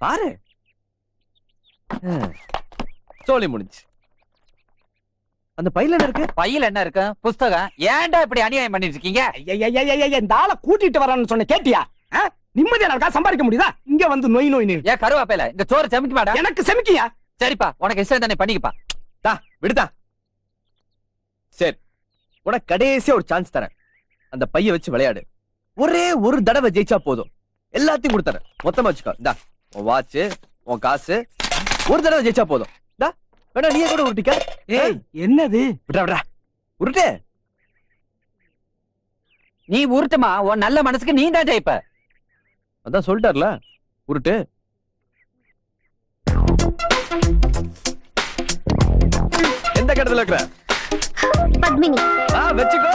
பாரு. சோழி முடிஞ்சு அந்த பையில என்ன இருக்கு? பையில என்ன இருக்கு? புஸ்தகம். ஏன்டா இப்படி அநியாயம் பண்ணிட்டு இருக்கீங்க இந்த ஆளை கூட்டிட்டு வரேன்னு சொன்ன கேட்டியா? நிம்மதியா இருக்கா சம்பாதிக்க முடியுதா இங்க வந்து நொய் நொய் நொய். ஏன் கருவாப்பையில இந்த சோறு சமைக்க மாடா எனக்கு செமிக்கியா சரிப்பா உனக்கு இஷ்டம் தானே பண்ணிக்கப்பா தா விடுதா சரி உனக்கு கடைசியா ஒரு சான்ஸ் தரேன் அந்த பைய வச்சு விளையாடு ஒரே ஒரு தடவை ஜெயிச்சா போதும் எல்லாத்தையும் கொடுத்துறேன் மொத்தமா வச்சுக்கோ இந்தா உன் வாட்ச் உன் காசு ஒரு தடவை ஜெயிச்சா போதும். இந்தா வேணா நீயே கூட உருட்டிக்க. ஏய் என்னது? விட்றா விட்றா. உருட்டு. நீ உருட்டுமா? உன் நல்ல மனசுக்கு நீ தான் ஜெயிப்ப. அதான் சொல்லிட்டார்ல. உருட்டு. எந்த கட்டத்துல இருக்கிற? பத்மினி. ஆ வச்சுக்கோ.